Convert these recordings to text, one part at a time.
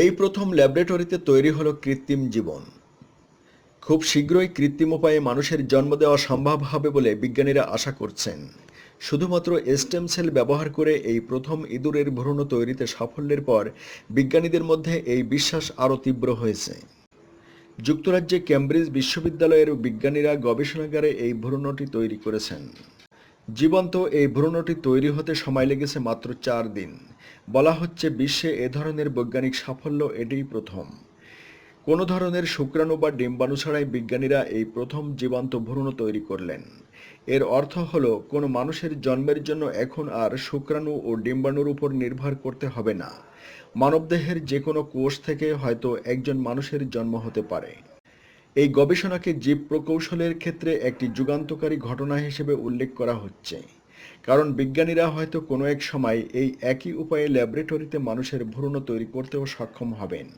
এই প্রথম ল্যাবরেটরিতে তৈরি হলো কৃত্রিম জীবন। খুব শীঘ্রই কৃত্রিম উপায়ে মানুষের জন্ম দেওয়া সম্ভব হবে বলে বিজ্ঞানীরা আশা করছেন। শুধুমাত্র স্টেম সেল ব্যবহার করে এই প্রথম ইঁদুরের ভ্রূণ তৈরিতে সাফল্যের পর বিজ্ঞানীদের মধ্যে এই বিশ্বাস আরও তীব্র হয়েছে। যুক্তরাজ্যে ক্যামব্রিজ বিশ্ববিদ্যালয়ের বিজ্ঞানীরা গবেষণাগারে এই ভ্রূণটি তৈরি করেছেন। জীবন্ত এই ভ্রূণটি তৈরি হতে সময় লেগেছে মাত্র চার দিন। বলা হচ্ছে বিশ্বে এ ধরনের বৈজ্ঞানিক সাফল্য এটাই প্রথম। কোনো ধরনের শুক্রাণু বা ডিম্বাণু ছাড়াই বিজ্ঞানীরা এই প্রথম জীবন্ত ভ্রূণ তৈরি করলেন। এর অর্থ হল, কোনো মানুষের জন্মের জন্য এখন আর শুক্রাণু ও ডিম্বাণুর উপর নির্ভর করতে হবে না। মানবদেহের যে কোনো কোষ থেকে হয়তো একজন মানুষের জন্ম হতে পারে। এই গবেষণাকে জীব প্রকৌশলের ক্ষেত্রে একটি যুগান্তকারী ঘটনা হিসেবে উল্লেখ করা হচ্ছে। কারণ বিজ্ঞানীরা হয়তো কোনো এক সময় এই একই উপায়ে ল্যাবরেটরিতে মানুষের ভ্রূণ তৈরি করতেও সক্ষম হবেন।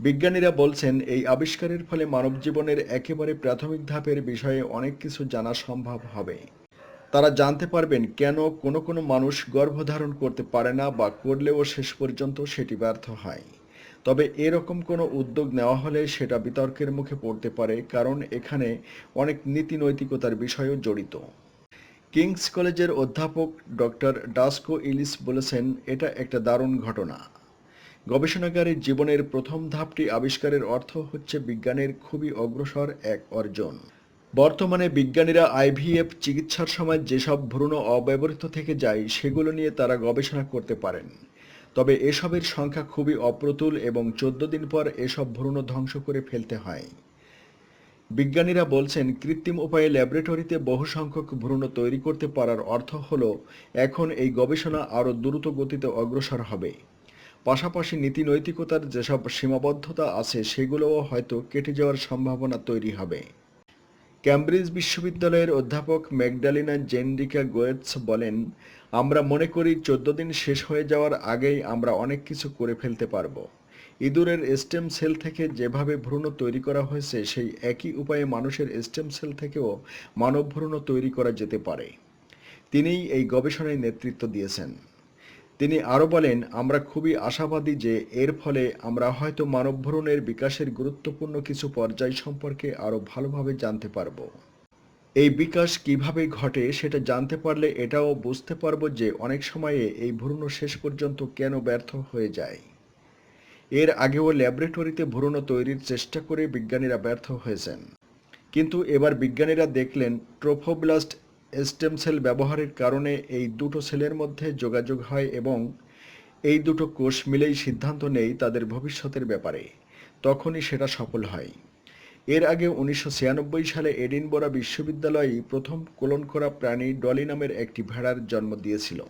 বিজ্ঞানীরা বলছেন, এই আবিষ্কারের ফলে মানব জীবনের একেবারে প্রাথমিক ধাপের বিষয়ে অনেক কিছু জানা সম্ভব হবে। তারা জানতে পারবেন কেন কোনো কোনো মানুষ গর্ভধারণ করতে পারে না বা করলেও শেষ পর্যন্ত সেটি ব্যর্থ হয়। তবে এরকম কোনো উদ্যোগ নেওয়া হলে সেটা বিতর্কের মুখে পড়তে পারে, কারণ এখানে অনেক নীতি নৈতিকতার বিষয়ও জড়িত। কিংস কলেজের অধ্যাপক ডক্টর ডাস্কো ইলিস বলেছেন, এটা একটা দারুণ ঘটনা। গবেষণাগারের জীবনের প্রথম ধাপটি আবিষ্কারের অর্থ হচ্ছে বিজ্ঞানের খুবই অগ্রসর এক অর্জন। বর্তমানে বিজ্ঞানীরা আইভিএফ চিকিৎসার সময় যেসব ভ্রূণ অব্যবহৃত থেকে যায়, সেগুলো নিয়ে তারা গবেষণা করতে পারেন। তবে এসবের সংখ্যা খুবই অপ্রতুল এবং চোদ্দ দিন পর এসব ভ্রূণ ধ্বংস করে ফেলতে হয়। বিজ্ঞানীরা বলছেন, কৃত্রিম উপায়ে ল্যাবরেটরিতে বহু সংখ্যক ভ্রূণ তৈরি করতে পারার অর্থ হলো, এখন এই গবেষণা আরও দ্রুত গতিতে অগ্রসর হবে। পাশাপাশি নীতি নৈতিকতার যেসব সীমাবদ্ধতা আছে, সেগুলোও হয়তো কেটে যাওয়ার সম্ভাবনা তৈরি হবে। ক্যামব্রিজ বিশ্ববিদ্যালয়ের অধ্যাপক ম্যাগডালিনা জেনরিকা গোয়েটস বলেন, আমরা মনে করি চোদ্দ দিন শেষ হয়ে যাওয়ার আগেই আমরা অনেক কিছু করে ফেলতে পারব। ইঁদুরের স্টেম সেল থেকে যেভাবে ভ্রূণ তৈরি করা হয়েছে, সেই একই উপায়ে মানুষের স্টেম সেল থেকেও মানব ভ্রূণ তৈরি করা যেতে পারে। তিনিই এই গবেষণায় নেতৃত্ব দিয়েছেন। তিনি আরও বলেন, আমরা খুবই আশাবাদী যে এর ফলে আমরা হয়তো মানব ভ্রূণের বিকাশের গুরুত্বপূর্ণ কিছু পর্যায় সম্পর্কে আরও ভালোভাবে জানতে পারব। এই বিকাশ কীভাবে ঘটে সেটা জানতে পারলে এটাও বুঝতে পারব যে অনেক সময়ে এই ভ্রূণ শেষ পর্যন্ত কেন ব্যর্থ হয়ে যায়। এর আগেও ল্যাবরেটরিতে ভ্রূণ তৈরির চেষ্টা করে বিজ্ঞানীরা ব্যর্থ হয়েছেন। কিন্তু এবার বিজ্ঞানীরা দেখলেন, ট্রোফোব্লাস্ট স্টেম সেল ব্যবহারের কারণে এই দুটো সেলের মধ্যে যোগাযোগ হয় এবং এই দুটো কোষ মিলেই সিদ্ধান্ত নেই তাদের ভবিষ্যতের ব্যাপারে। তখনই সেটা সফল হয়। এর আগে উনিশশো ছিয়ানব্বই সালে এডিনবোরা বিশ্ববিদ্যালয়ে প্রথম কোলন করা প্রাণী ডলি নামের একটি ভেড়ার জন্ম দিয়েছিল।